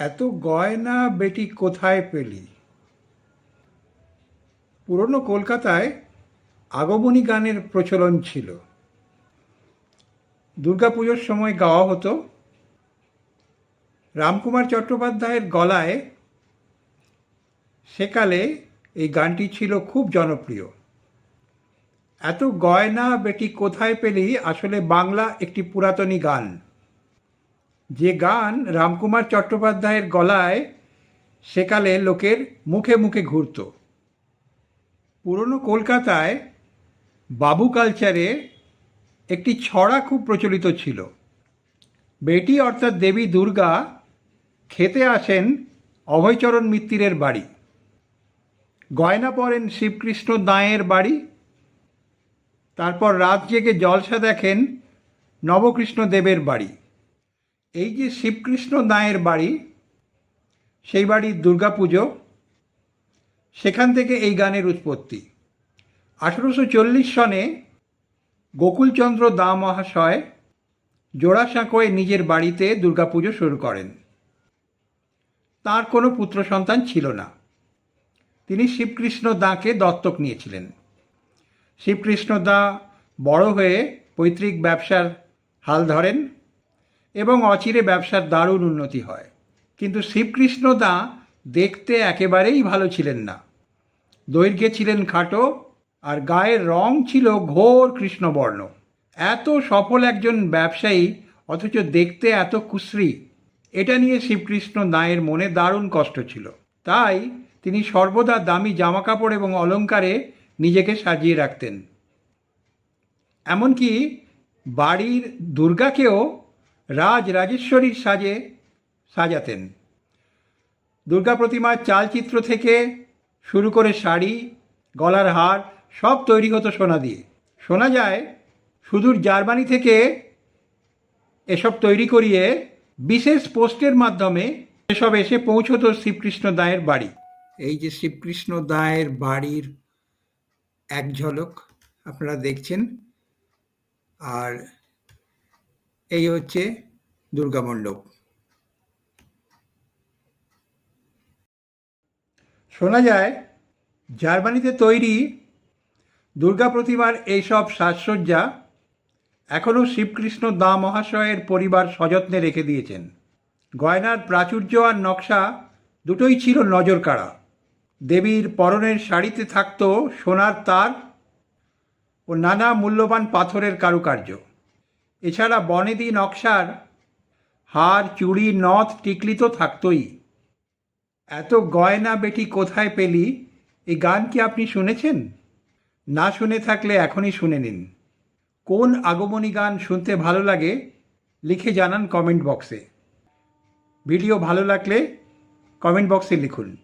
এত গয়না বেটি কোথায় পেলি? পুরনো কলকাতায় আগমনী গানের প্রচলন ছিল। দুর্গাপুজোর সময় গাওয়া হতো। রামকুমার চট্টোপাধ্যায়ের গলায় সেকালে এই গানটি ছিল খুব জনপ্রিয়। এত গয়না বেটি কোথায় পেলি? আসলে বাংলা একটি পুরাতনী গান। যে গান রামকুমার চট্টোপাধ্যায়ের গলায় সেকালে লোকের মুখে মুখে ঘুরত। পুরনো কলকাতায় বাবু কালচারে একটি ছড়া খুব প্রচলিত ছিল। বেটি অর্থাৎ দেবী দুর্গা খেতে আসেন অভয়চরণ মিত্তিরের বাড়ি। গয়না পরেন শিবকৃষ্ণ দাঁয়ের বাড়ি। তারপর রাত জেগে জলসা দেখেন নবকৃষ্ণ দেবের বাড়ি। এই যে শিবকৃষ্ণ দাঁয়ের বাড়ি, সেই বাড়ির দুর্গাপুজো, সেখান থেকে এই গানের উৎপত্তি। আঠেরোশো চল্লিশ সনে গোকুলচন্দ্র দা মহাশয় জোড়াসাঁকোয় নিজের বাড়িতে দুর্গাপুজো শুরু করেন। তার কোনো পুত্র সন্তান ছিল না। তিনি শিবকৃষ্ণ দাঁকে দত্তক নিয়েছিলেন। শিবকৃষ্ণ দা বড় হয়ে পৈতৃক ব্যবসার হাল ধরেন। এবং অচিরে ব্যবসার দারুণ উন্নতি হয়। কিন্তু শিবকৃষ্ণ দা দেখতে একেবারেই ভালো ছিলেন না। দৈর্ঘ্যে ছিলেন খাটো আর গায়ের রং ছিল ঘোর কৃষ্ণবর্ণ। এত সফল একজন ব্যবসায়ী, অথচ দেখতে এত কুশ্রী, এটা নিয়ে শিবকৃষ্ণ দায়ের মনে দারুণ কষ্ট ছিল। তাই তিনি সর্বদা দামি জামাকাপড় এবং অলংকারে নিজেকে সাজিয়ে রাখতেন। এমনকি বাড়ির দুর্গাকেও রাজ রাজেশ্বরীর সাজে সাজাতেন। দুর্গা প্রতিমার চালচিত্র থেকে শুরু করে শাড়ি, গলার হার, সব তৈরি হতো সোনা দিয়ে। শোনা যায়, সুদূর জার্মানি থেকে এসব তৈরি করিয়ে বিশেষ পোস্টের মাধ্যমে এসব এসে পৌঁছতো শ্রীকৃষ্ণ দায়ের বাড়ি। এই যে শ্রীকৃষ্ণ দায়ের বাড়ির এক ঝলক আপনারা দেখছেন, আর এই হচ্ছে দুর্গা মণ্ডপ। শোনা যায়, জার্মানিতে তৈরি দুর্গা প্রতিমার এইসব সাজসজ্জা এখনও শিবকৃষ্ণ দা মহাশয়ের পরিবার সযত্নে রেখে দিয়েছেন। গয়নার প্রাচুর্য আর নকশা দুটোই ছিল নজর কাড়া দেবীর পরনের শাড়িতে থাকত সোনার তার ও নানা মূল্যবান পাথরের কারুকার্য। এছাড়া বনেদি নকশার হার চুড়ি নথ টিকলি তো থাকতই। এত গয়না বেটি কোথায় পেলি? এই গান কি আপনি শুনেছেন? না শুনে থাকলে এখনই শুনে নিন। কোন আগমনী গান শুনতে ভালো লাগে, লিখে জানান কমেন্ট বক্সে। ভিডিও ভালো লাগলে কমেন্ট বক্সে লিখুন।